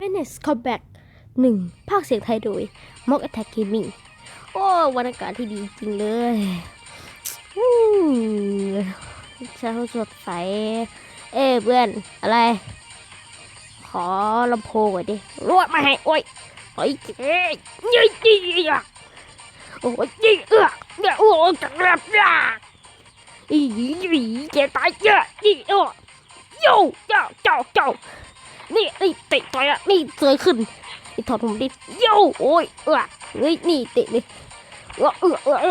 Fitness Combat หนึ่งภาคเสียงไทยโดย Mock Attack Gaming โอ้วันอากาศที่ดีจริงเลยเช้าสดใส เอ้เพื่อน อะไร ขอลำโพงหน่อยดิรวดมาให้ โอ้ยโอ้ยเจ๊ยี่ยี่ยี่อะโอ้ยยี่เอือเนี่ยโอ้ยจังแบบอะอียี่ยี่เจ๊ตายเยอะยี่โอ้อโย่เจ้าเจ้าเจ้า นี่นี่เตะต่อยอะนี่เสยขึ้นนี่ถอดผมดิโย่โอ้ยเออเฮ้ยนี่เตะนี่เออเออเออเอ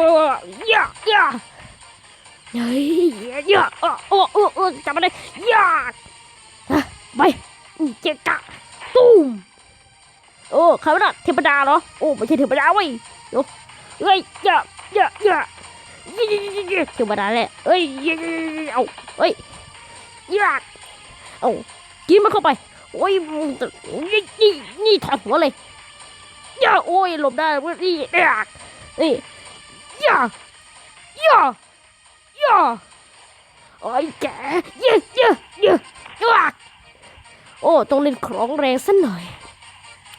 อย่าย่าเฮ้ยย่าเออเออเออเออจับมาเลยย่าอะไปเจ๊กะตูมโอ้ใครวะน่ะเทพดาเหรอโอ้ไม่ใช่เทพดาเว้ยโอ้เฮ้ยย่าย่าย่ายี่ยี่ยี่ยี่เทพดาแหละเอ้ยยี่ยี่ยี่เอาเฮ้ยย่าเอากินมันเข้าไป โอ้ยนี่นี่นี่ทับหัวเลยย่าโอ้ยหลบได้เพื่อนนี่เนี่ย่าย่าย่าไอ้แกเยอะเยอะเยอะยอโอ้ต้องเล่นครองแรงสักหน่อย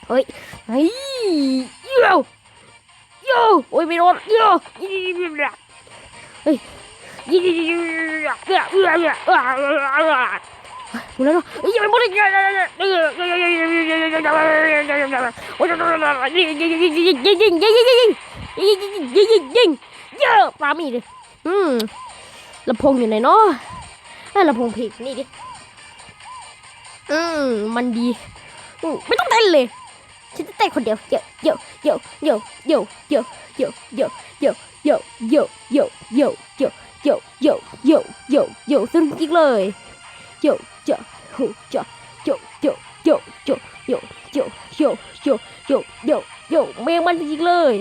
เฮ้ยเฮ้ยเยี่ยวเยี่ยวโอ้ยไม่รอดเยี่ยวเฮ้ยเยี่ยวเยี่ยวเยี่ยวเยี่ยว หมดแล้วเนาะยังไม่หมดเลยโอ้ยยิงยิงยิงยิงยิงยิงยิงยิงยิงยิงยิงยิงยิงยิงเยอะปามีเลยอืมลำโพงอยู่ไหนเนาะนั่นลำโพงผิดนี่ดิอืมมันดีไม่ต้องเต้นเลยฉันจะเต้นคนเดียวเยอะเยอะเยอะเยอะเยอะเยอะเยอะเยอะเยอะเยอะเยอะเยอะเยอะเยอะเยอะเยอะเยอะเยอะเยอะซึ่งจริงเลย yo yo hu yo yo yo yo yo yo yo yo yo yo yo yo yo แม่งมันจริงเลย